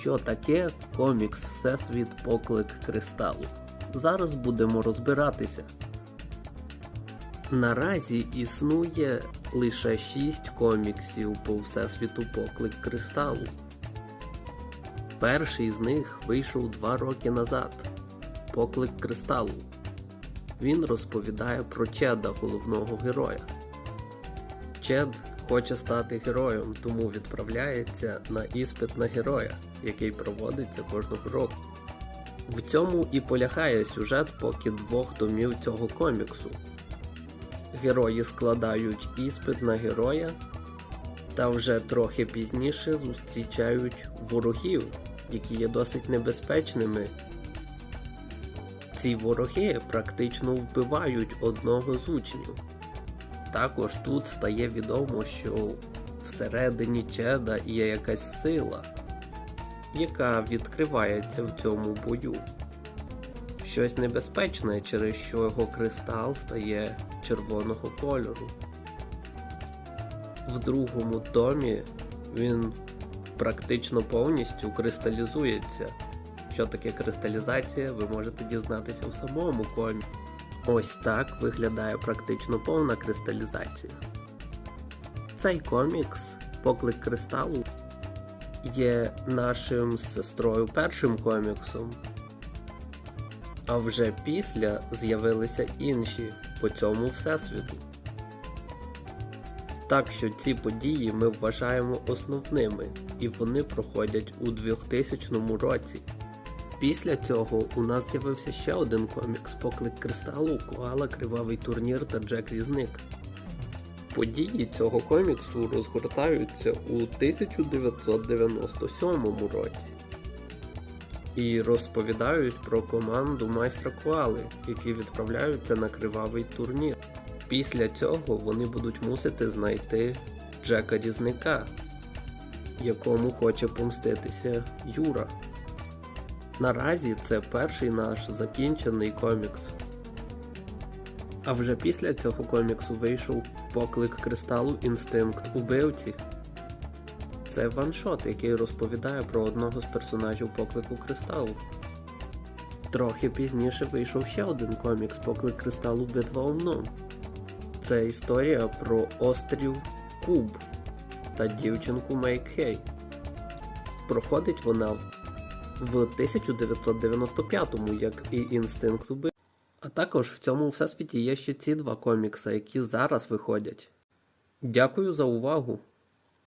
Що таке комікс Всесвіт Поклик Кристалу? Зараз будемо розбиратися. Наразі існує лише 6 коміксів по Всесвіту Поклик Кристалу. Перший з них вийшов 2 роки назад. Поклик Кристалу. Він розповідає про Чеда, головного героя. Чед хоче стати героєм, тому відправляється на іспит на героя, який проводиться кожного року. В цьому і полягає сюжет поки двох томів цього коміксу. Герої складають іспит на героя, та вже трохи пізніше зустрічають ворогів, які є досить небезпечними. Ці вороги практично вбивають одного з учнів. Також тут стає відомо, що всередині Чеда є якась сила, яка відкривається в цьому бою. Щось небезпечне, через що його кристал стає червоного кольору. В другому томі він практично повністю кристалізується. Що таке кристалізація, ви можете дізнатися в самому комі. Ось так виглядає практично повна кристалізація. Цей комікс, Поклик кристалу, є нашим з сестрою першим коміксом. А вже після з'явилися інші по цьому всесвіту. Так що ці події ми вважаємо основними, і вони проходять у 2000 році. Після цього у нас з'явився ще один комікс Поклик Кристалу, Коала, Кривавий турнір та Джек Різник. Події цього коміксу розгортаються у 1997 році і розповідають про команду майстра Коали, які відправляються на кривавий турнір. Після цього вони будуть мусити знайти Джека Різника, якому хоче помститися Юра. Наразі це перший наш закінчений комікс. А вже після цього коміксу вийшов поклик кристалу Інстинкт убивці. Це ваншот, який розповідає про одного з персонажів поклику кристалу. Трохи пізніше вийшов ще один комікс Поклик кристалу Битва Омном. Це історія про острів Куб та дівчинку Мейкхей. Проходить вона в 1995-му, як і Інстинкт уби. А також в цьому всесвіті є ще ці два комікси, які зараз виходять. Дякую за увагу!